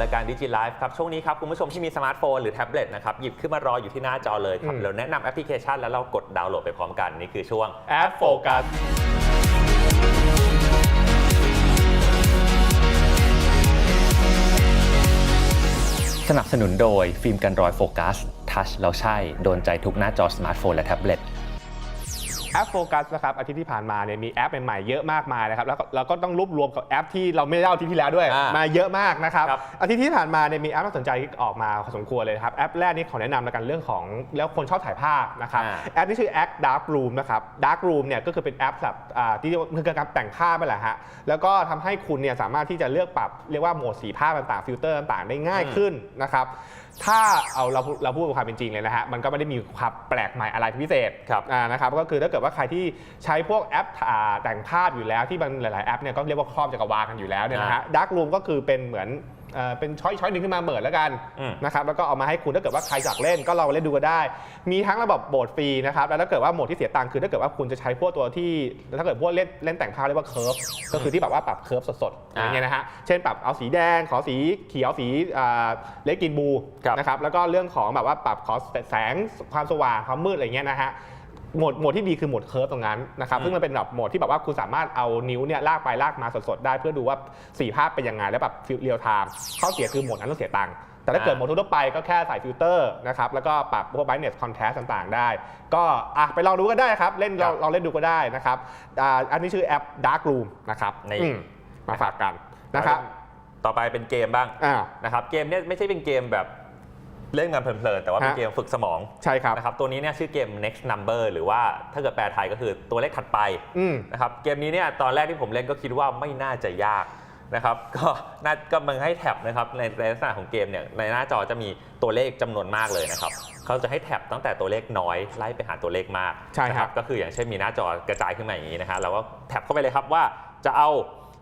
รายการดิจิไลฟ์ครับช่วงนี้ครับคุณผู้ชมที่มีสมาร์ทโฟนหรือแท็บเล็ตนะครับหยิบขึ้นมารออยู่ที่หน้าจอเลยครับอืมเราแนะนำแอปพลิเคชันแล้วเรากดดาวน์โหลดไปพร้อมกันนี่คือช่วงแอดโฟกัสสนับสนุนโดยฟิล์มกันรอยโฟกัสทัชแล้วใช่โดนใจทุกหน้าจอสมาร์ทโฟนและแท็บเล็ต แอปโฟกัสนะครับอาทิตย์ที่ผ่านมาเนี่ยมีแอปใหม่ๆเยอะมากมายนะครับแล้วก็เราก็ต้องรวบรวมกับแอปที่เราไม่ได้เล่าอาทิตย์ที่แล้วด้วย อ่ามมาเยอะมากนะครับครับ อาทิตย์ที่ผ่านมาเนี่ยมีแอปน่าสนใจที่ออกมาพอสมควรเลยนะครับแอปแรกนี่ขอแนะนำในกันเรื่องของแล้วคนชอบถ่ายภาพนะครับ อ่า แอปนี้ชื่อแอป Dark Room นะครับ Dark Room เนี่ยก็คือเป็นแอปแบบอ่าที่มันคือการแต่งภาพไปแหละฮะ แล้วก็ทำให้คุณเนี่ยสามารถที่จะเลือกปรับเรียกว่าโหมดสีภาพต่างๆ ฟิลเตอร์ต่างๆ ได้ง่ายขึ้นนะครับ ถ้าเอาเราเราพูดความเป็นจริงเลยนะฮะ มันก็ไม่ได้มีความแปลกใหม่อะไรเป็นพิเศษครับ อ่านะครับ ก็คือถ้าเกิดว่าใครที่ใช้พวกแอปอ่าแต่งภาพอยู่แล้วที่มันหลาย ๆ แอปเนี่ยก็เรียกว่าครอบจักรวาลกันอยู่แล้วเนี่ยนะฮะดักรูมก็คือเป็นเหมือนเอ่อเป็นช้อยช้อยหนึ่งขึ้นมาเหมือนแล้วกันอืมนะครับแล้วก็เอามาให้คุณถ้าเกิดว่าใครอยากเล่นก็ลองเล่นดูก็ได้ มีทั้งระบบโหมดฟรีนะครับแล้วถ้าเกิดว่าโหมดที่เสียตังค์คือถ้าเกิดว่าคุณจะใช้พวกตัวที่ถ้าเกิดพวกเล่นเล่นแต่งภาพเรียกว่าเคิร์ฟก็คือที่แบบว่าปรับเคิร์ฟสดๆอย่างเงี้ยนะฮะเช่นปรับเอาสีแดงขอสีเขียวสีอ่าเลกินบูครับนะครับแล้วก็เรื่องของแบบว่าปรับขอแสงความสว่างความมืดอะไรเงี้ยนะฮะ โหมดโหมดที่ดีคือโหมดเคิร์ฟตรงนั้นนะครับอืมซึ่งมันเป็นแบบโหมดที่แบบว่าคุณสามารถเอานิ้วเนี่ยลากไปลากมาสดๆได้ เพื่อดูว่าสีภาพเป็นยังไงแล้วแบบเรียลไทม์ข้อเสียคือโหมดนั้นต้องเสียตังค์แต่ถ้าเกิดโหมดทั่วไปก็แค่ใส่ฟิลเตอร์นะครับแล้วก็ปรับพวก brightness contrast ต่างๆ ได้ ก็อะไปลองดูก็ได้ครับ เล่นลองลองเล่นดูก็ได้นะครับอ่าอันนี้ชื่อแอป Dark Room นะครับนี่ อืมมาฝากกันนะครับ ต่อไปเป็นเกมบ้างอ่า นะครับเกมเนี่ยไม่ใช่เป็นเกมแบบ เล่นกันเพลินๆแต่ว่าเป็นฮะเกมฝึกสมองใช่ครับนะครับตัวนี้เนี่ยชื่อเกม next number หรือว่าถ้าเกิดแปลไทยก็คือตัวเลขถัดไปอืมนะครับเกมนี้เนี่ยตอนแรกที่ผมเล่นก็คิดว่าไม่น่าจะยากนะครับก็น่าก็มันให้แท็บนะครับในในลักษณะของเกมเนี่ยในหน้าจอจะมีตัวเลขจำนวนมากเลยนะครับเขาจะให้แท็บตั้งแต่ตัวเลขน้อยไล่ไปหาตัวเลขมากใช่ครับนะก็คืออย่างเช่นมีหน้าจอกระจายขึ้นมาอย่างนี้นะฮะเราก็แท็บเข้าไปเลยครับว่าจะเอา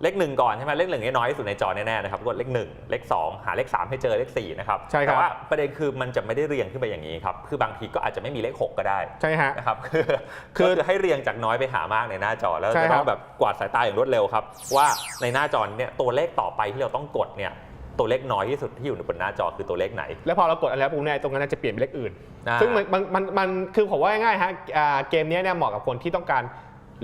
เลขหนึ่งก่อนใช่ไหมเลขหนึ่งนี่น้อยที่สุดในจอแน่ๆนะครับกดเลขหนึ่งเลขสองหาเลขสามให้เจอเลขสี่นะครับใช่ครับแต่ว่าประเด็นคือมันจะไม่ได้เรียงขึ้นไปอย่างนี้ครับคือบางทีก็อาจจะไม่มีเลขหกก็ได้ใช่ฮะนะครับคือคืคืออให้เรียงจากน้อยไปหามากในหน้าจอแล้วใช่จะครัต้อบงแบบกวาดสายตาอย่างรวดเร็วครับว่าในหน้าจอเนี่ยตัวเลขต่อไปที่เราต้องกดเนี่ยตัวเลขน้อยที่สุดที่อยู่บนหน้าจอคือตัวเลขไหน แล้วพอเรากดอะไรแล้วปุ๊บเนี่ยตรงนั้นจะเปลี่ยนเป็นเลขอื่นอ่าซึ่งมันมันมันมันคือผมว่าง่ายๆฮะอ่าเกมเนี้ยเนี่ยเหมาะกับคนที่ต้องการ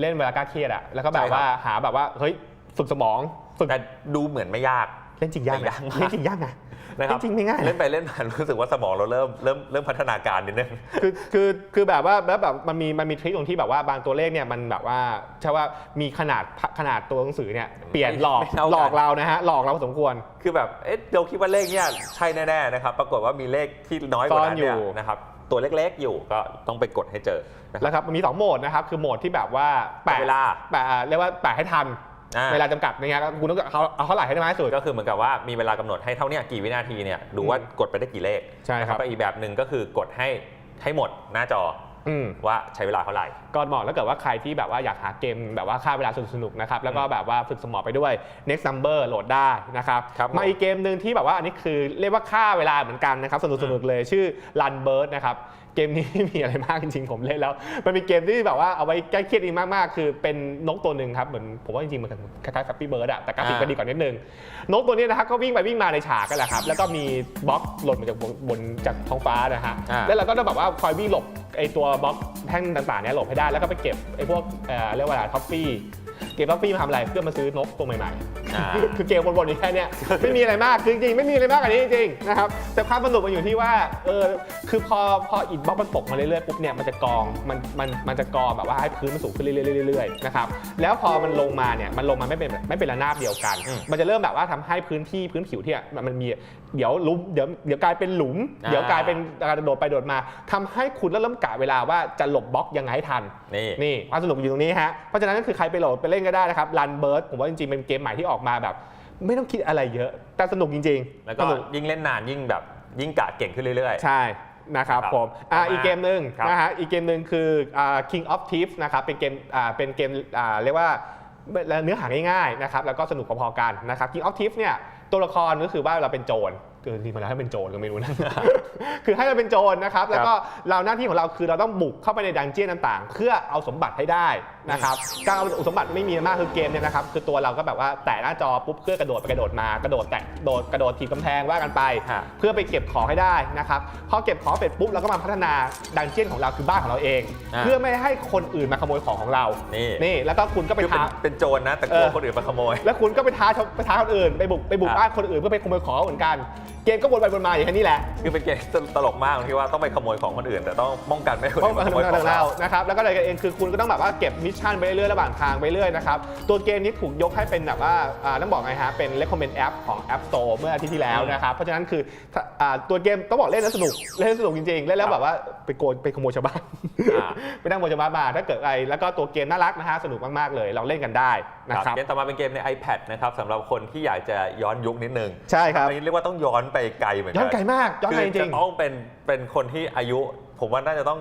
เล่นเวลาใกล้เครียดอะแล้วก็แบบว่าหาแบบว่าเฮ้ย ฝึกสมองฝึกแต่ดูเหมือนไม่ยาก เล่นจริงยากแต่นะยากมากเล่นจริงยากนะนะครับจริงๆไม่ง่ายนะเล่นไปเล่นมารู้สึกว่าสมองเราเริ่มเริ่มเริ่มพัฒนาการนิดนึงคือคือคือแบบว่าแล้วแบบมันมีมันมีทริคตรงที่แบบว่าบางตัวเลขเนี่ยมันแบบว่าใช่ว่ามีขนาดขนาดตัวหนังสือเนี่ยเปลี่ยนหลอกไม่เท่ากันหลอกเรานะฮะหลอกเราพอสมควรคือแบบเอ๊ะเราคิดว่าเลขเนี่ยใช่แน่ๆนะครับ ปรากฏว่ามีเลขที่น้อยกว่านั้นเนี่ยซ่อนอยู่นะครับตัวเล็กๆอยู่ก็ต้องไปกดให้เจอนะครับแล้วครับมันมีสองโหมดนะครับคือโหมดที่แบบว่าแปะเวลาแปะเรียกว่าแปะให้ทันอ่า เวลาจำกัดเนี่ยคุณต้องเอาเอาเท่าไหร่ให้ได้มากที่สุด ก็คือเหมือนกับว่ามีเวลากำหนดให้เท่าเนี้ยกี่วินาทีเนี่ยดูว่ากดไปได้กี่เลขใช่ครับนะอีกแบบหนึ่งก็คือกดให้ให้หมดหน้าจอ อืม ว่าใช้เวลาเท่าไหร่ก็เหมาะแล้วเกิดว่าใครที่แบบว่าอยากหาเกมแบบว่าฆ่าเวลาสนุกๆนะครับแล้วก็แบบว่าฝึกสมองไปด้วย next number โหลดได้นะครับครับผมมาอีกเกมหนึ่งที่แบบว่าอันนี้คือเรียกว่าฆ่าเวลาเหมือนกันนะครับสนุกๆเลยชื่อ Run Bird นะครับเกมนี้ไม่มีอะไรมากจริงๆผมเล่นแล้ว มันเป็นเกมที่แบบว่าเอาไว้ใกล้เครียดดีมากๆ คือเป็นนกตัวหนึ่งครับเหมือนผมว่าจริงๆมันคล้ายๆกับพี่เบิร์ดอะแต่กราฟิกอ่า ก็ดีกว่านิดนึง นกตัวนี้นะครับก็วิ่งไปวิ่งมาในฉากกันแหละครับ แล้วก็มีบล็อกหล่นมาจากบนบนจากท้องฟ้านะฮะ อ่า แล้วเราก็ต้องแบบว่าคอยวิ่งหลบ ไอตัวบล็อกแท่งต่างๆเนี่ยหลบให้ได้แล้วก็ไปเก็บไอพวกเอ่อเรียกว่าอะไรท็อฟฟี่เก็บท็อฟฟี่มาทำอะไรเพื่อมาซื้อนกตัวใหม่ อ่าๆคือเกมวนๆอยู่แค่เนี้ยไม่มีอะไรมากคือจริงๆไม่มีอะไรมากกว่านี้จริงๆนะครับแต่ความสนุกมันอยู่ที่ว่าเออคือพอพออิฐบล็อกมันตกมาเรื่อยๆปุ๊บเนี่ยมันจะกองมันมันมันจะกองแบบว่าให้พื้นมันสูงขึ้นเรื่อยๆเรื่อยๆนะครับแล้วพอมันลงมาเนี่ยมันลงมาไม่เป็นไม่เป็นระนาบเดียวกัน อืมมันจะเริ่มแบบว่าทำให้พื้นที่พื้นผิวที่อะมันมันมีเดี๋ยวหลุมเดี๋ยวเดี๋ยวกลายเป็นหลุม อ่า เดี๋ยวกลายเป็นการโดดไปโดดมาทำให้คุณเริ่มกะเวลาว่าจะหลบบล็อกยังไงให้ทัน นี่ นี่ความสนุกอยู่ตรงนี้ฮะ เพราะฉะนั้นก็คือใครไปโหลดไปเล่นก็ได้นะครับ Run Bird ผมว่าจริงๆ เป็นเกมใหม่ที่ออกมาแบบ ไม่ต้องคิดอะไรเยอะ แต่สนุกจริงๆแล้วก็สนุก ยิ่งเล่นนานยิ่งแบบยิ่งกะเก่งขึ้นเรื่อย ใช่นะครับครับผมอ่าต่อมาอีกเกมหนึ่งครับนะฮะอีกเกมหนึ่งคืออ่า King of Thieves นะครับเป็นเกมอ่าเป็นเกมอ่าเรียกว่าเนื้อหาง่ายๆนะครับแล้วก็สนุกพอๆกันนะครับ King of Thieves เนี่ยตัวละครก็คือว่าเราเป็นโจร เกินทีมาแล้วให้เป็นโจรก็ไม่รู้นะ คือให้เราเป็นโจรนะครับ แล้วก็เราหน้าที่ของเราคือเราต้องบุกเข้าไปในดันเจี้ยนต่างๆ เพื่อเอาสมบัติให้ได้นะครับ การเอาสมบัติไม่มีมากคือเกมเนี่ยนะครับ คือตัวเราก็แบบว่าแตะหน้าจอปุ๊บเพื่อกระโดดไปกระโดดมากระโดดแตะโดดกระโดดทีบกำแพงว่ากันไปฮะเพื่อไปเก็บของให้ได้นะครับ พอเก็บของเสร็จปุ๊บเราก็มาพัฒนาดันเจี้ยนของเราคือบ้านของเราเองอ่าเพื่อไม่ให้คนอื่นมาขโมยของของเรา นี่นี่แล้วก็คุณก็ไปคือเป็นท้าเป็นโจรนะแต่กลัวเออคนอื่นมาขโมย แล้วคุณก็ไปท้าชาวไปท้าคนอื่นไปบุกไปบุกครับบ้านคนอื่นเพื่อไปขโมยของเหมือนกัน เกมก็วนไปวนมาอย่างนี้แหละคือเป็นเกมที่ตลกมากตรงที่ว่าต้องไปขโมยของคนอื่น แต่ต้องป้องกันไม่ให้คนเพราะอื่นมัมานขโมยของเราเรานะครับแล้วก็เลยเองคือคุณก็ต้องแบบว่าเก็บมิชชั่นไปเรื่อยๆระหว่างทางไปเรื่อยนะครับตัวเกมนี้ถูกยกให้เป็นแบบว่าอ่าต้องบอกไงฮะเป็น recommend app ของ App Store เมื่ออาทิตย์ที่แล้วนะครับเพราะฉะนั้นคือถ้าอ่าตัวเกมต้องบอกเล่นแล้วสนุกเล่นแล้วสนุกจริงๆเล่นแล้วแบบว่าไปโกนไปขโมยชาวบ้านอ่าไปนั่งขโมยชาวบ้านมาถ้าเกิดอะไรแล้วก็ตัวเกมน่ารักนะฮะสนุกมากๆเลยเราเล่นกันได้นะครับเกมต่อมาเป็นเกมใน iPad นะครับสำหรับคนที่อยากจะย้อนยุคนิดนึงใช่ครับอันนี้เรียกว่าต้องย้อนไปไกลเหมือนกัย้อนไกลมากย้อนไกลจคืริจะงต้องเป็นเป็นคนที่อายุ ผมว่าน่าจะต้อง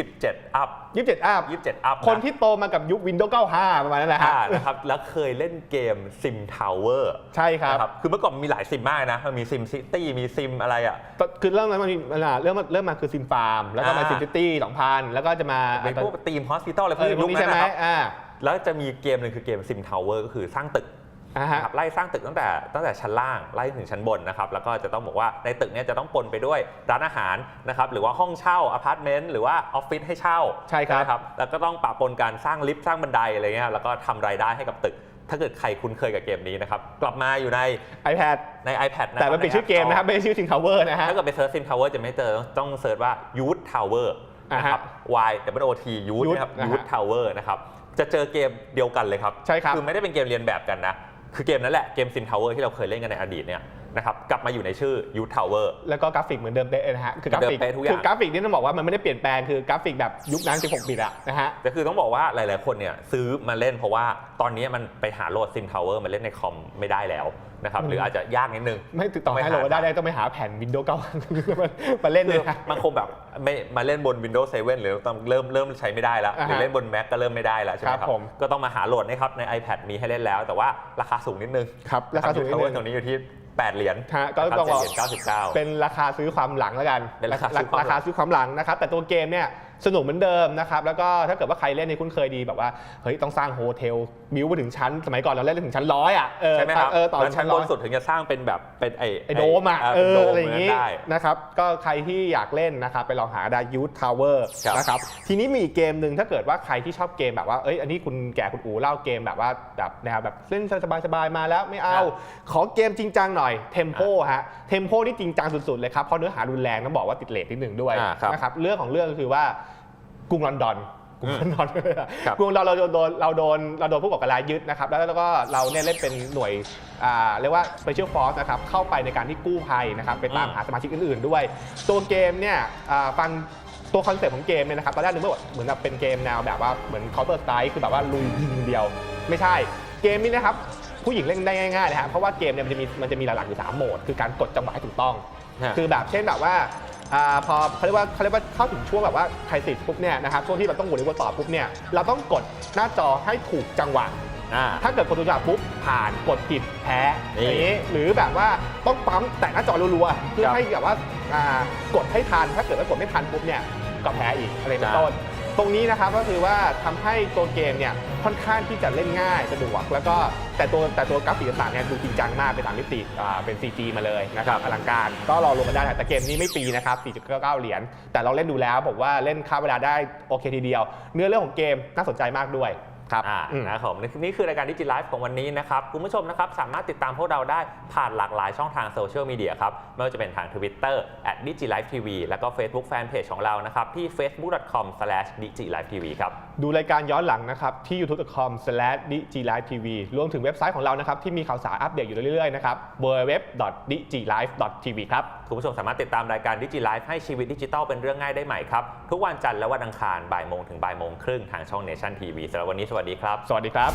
27 อัพๆ27 อัพ 27 อัพคนที่โตมากับยุค Windows 95 ประมาณนั้นแหละฮะอ่านะครับ แล้วเคยเล่นเกม Sim Tower ใช่ครับนะคือเมื่อก่อนมีหลายซิมมากนะ มันมี Sim City มีซิมอะไรอะ คือเริ่มแล้วมันมีเริ่มเริ่มมาคือซิมฟาร์ม แล้วก็มาอ่าซิมซิตี้2000 แล้วก็จะมาเป็นพวกทีม Hospital อะไรพเอวกอพวกยุคนี้นั้ใช่นไหมนะครับอ่าแล้วจะมีเกมหนึ่งคือเกม Sim Tower ก็คือสร้างตึกอ่าฮะ นะครับไล่สร้างตึกตั้งแต่ตั้งแต่ชั้นล่างไล่ถึงชั้นบนนะครับแล้วก็จะต้องบอกว่าในตึกเนี้จะต้องปนไปด้วยร้านอาหารนะครับหรือว่าห้องเช่าอพาร์ตเมนต์หรือว่าออฟฟิศให้เช่าใช่ครับนะครับแล้วก็ต้องปะปนการสร้างลิฟต์สร้างบันไดอะไรเงี้ยแล้วก็ทำรายได้ให้กับตึกถ้าเกิดใครคุ้นเคยกับเกมนี้นะครับ กลับมาอยู่ใน iPad ใน iPad นะแต่มันเป็นชื่อเกมนะครับ ไม่ใช่ชื่อ Think Tower นะฮะถ้าเกิดไปเซิร์ช Sim Tower จะไม่เจอต้องเซิร์ชว่า Youth Tower อ่านะฮะครับ Y W O T Youth Youth นะครับนะฮะ Youth Tower นะครับจะเจอเกมเดียวกันเลยครับ ใช่ครับ คือไม่ได้เป็นเกมเรียนแบบกันนะ คือเกมนั้นแหละเกมซิมทาวเวอร์ที่เราเคยเล่นกันในอดีตเนี่ย นะครับกลับมาอยู่ในชื่อ Youth Tower แล้วก็กราฟิกเหมือนเดิมเป๊ะนะฮะคือกราฟิกเหมือนเดิมเป๊ะทุกอย่างคือกราฟิกนี่ต้องบอกว่ามันไม่ได้เปลี่ยนแปลงคือกราฟิกแบบยุคนั้น 16 บิตอะนะฮะแต่คือต้องบอกว่าหลาย ๆ คนเนี่ยซื้อมาเล่นเพราะว่าตอนนี้มันไปหาโหลด Sim Tower มาเล่นในคอมไม่ได้แล้วนะครับอืมหรืออาจจะยากนิดนึง ไม่ติดต่อให้โหลดได้ได้ต้องไปหาแผ่น Windows 9มาเล่นคืเลอยนะมันคงแบบไม่มาเล่นบน Windows 7 หรือต้องเริ่มเริ่มใช้ไม่ได้แล้วอ่าหฮะรือเล่นบน Mac ก็เริ่มไม่ได้แล้วใช่ไหมครับครับผมก็ต้องมาหาโหลดนะครับใน iPad มีให้เล่นแล้ว แต่ว่าราคาสูงนิดนึงครับราคาสูงนิดทาวเวอนึร์ตรงงนี้อยู่ที่ 8 เหรียญฮะก็นะครับต้องบอก7เหรียญ99เป็นราคาซื้อความหลังแล้วกันเป็นราคาซื้อความหลัง ราคาซื้อความหลังนะครับ แต่ตัวเกมเนี่ย สนุกเหมือนเดิมนะครับแล้วก็ถ้าเกิดว่าใครเล่นในคุ้นเคยดีแบบว่าเฮ้ยต้องสร้างโฮเทลบิวไปถึงชั้น สมัยก่อนเราเล่นถึงชั้นร้อยอะเออใช่ไหมครับเออต่อแล้วชั้ชั้นนบร้อนยสุดถึงจะสร้างเป็นแบบเป็นไอไอโดมอะาเอป็นอโดมอะไรอย่างงี้นี้ได้นะครับก็ใครที่อยากเล่นนะครับไปลองหาได้ยูททาวเวอร์ครับนะครับทีนี้มีอีกเกมหนึ่งถ้าเกิดว่าใครที่ชอบเกมแบบว่าเอ้ยอันนี้คุณแก่คุณอูเล่าเกมแบบว่าแบบแนวแบบเล่นสบายๆมาแล้วไม่เอา ขอเกมจริงจังหน่อยเทมโปฮะเทมโปนี่จริงจังสุดๆเลยครับเพราะเนื้อหารุนแรงต้องบอกว่าติดเลทนิดหนึ่งด้วยอ่าครับนะครับเรื่องของเรื่องก็คือว่า กรุงลอนดอนกรุงลอนดอนครับกรุงลอนดอนเราโดนเราโดนเราโดนผู้ก่อการร้ายยึดนะครับแล้วแล้วก็เราเนี่ยเล่นเป็นหน่วยอ่าเรียกว่า Special Force นะครับเข้าไปในการที่กู้ภัยนะครับไปตามอืมหาสมาชิกอื่น ๆ ด้วย ตัวเกมเนี่ยอ่าฟังตัวคอนเซ็ปต์ของเกมเนี่ยนะครับตอนแรกนึกว่าเหมือนกับเป็นเกมแนวแบบว่าเหมือน Counter Strike คือแบบว่าลุยยิงเดียว ไม่ใช่เกมนี้นะครับผู้หญิงเล่นได้ง่ายๆเลยฮะเพราะว่าเกมเนี่ยมันจะมีมันจะมีหลักๆอยู่สามโหมด คือการกดจังหวะให้ถูกต้องฮะคือแบบเช่นแบบว่าอ่า พอเขาเรียกว่าเขาเรียกว่าเข้าถึงช่วงแบบว่าไครซิสปุ๊บเนี่ยนะครับช่วงที่เราต้องหมุนวนต่อปุ๊บเนี่ยเราต้องกดหน้าจอให้ถูกจังหวะอ่าถ้าเกิดกดถูกจังหวะปุ๊บผ่านกดผิดแพ้นี่อย่างนี้หรือแบบว่าต้องปั๊มแตะหน้าจอรัวๆเพื่อครับให้แบบว่าอ่ากดให้ทันถ้าเกิดว่ากดไม่ทันปุ๊บเนี่ยก็แพ้อีกอะไรเป็นจ้ะต้นตรงนี้นะครับก็คือว่าทำให้ตัวเกมเนี่ยค่อนข้างที่จะเล่นง่ายสะดวก แล้วก็แต่ตัวแต่ตัวกราฟิกต่างๆเนี่ยดูจริงจังมากเป็นสามมิติอ่าเป็น CG มาเลยนะครับอลังการก็รอลงกันได้แต่เกมนี้ไม่ปีนะครับ 4.99 เหรียญแต่เราเล่นดูแล้วบอกว่าเล่นค่าเวลาได้โอเคทีเดียว เนื้อเรื่องของเกมน่าสนใจมากด้วย ครับอ่าอืมนะครับผมนี่นี่คือรายการดิจิไลฟ์ของวันนี้นะครับ คุณผู้ชมนะครับสามารถติดตามพวกเราได้ผ่านหลากหลายช่องทางโซเชียลมีเดียครับ ไม่ว่าจะเป็นทาง Twitter d i g i l i f e TV แล้วก็ Facebook Fanpage ของเรานะครับ ที่ facebook.com/digilivetv ครับ ดูรายการย้อนหลังนะครับ ที่ youtube.com/digilivetv รวมถึงเว็บไซต์ของเรานะครับ ที่มีข่าวสารอัปเดตอยู่เรื่อยๆ นะครับ www.digilive.tv ครับ คุณผู้ชมสามารถติดตามรายการดิจิไลฟ์ให้ชีวิตดิจิทัลเป็นเรื่องง่ายได้ใหม่ครับทุกวันจันทร์และวันอังคารบ่ายโมงถึงบ่ายโมงครึ่งทางช่อง Nation TV สำหรับวันนี้สวัสดีครับ สวัสดีครับ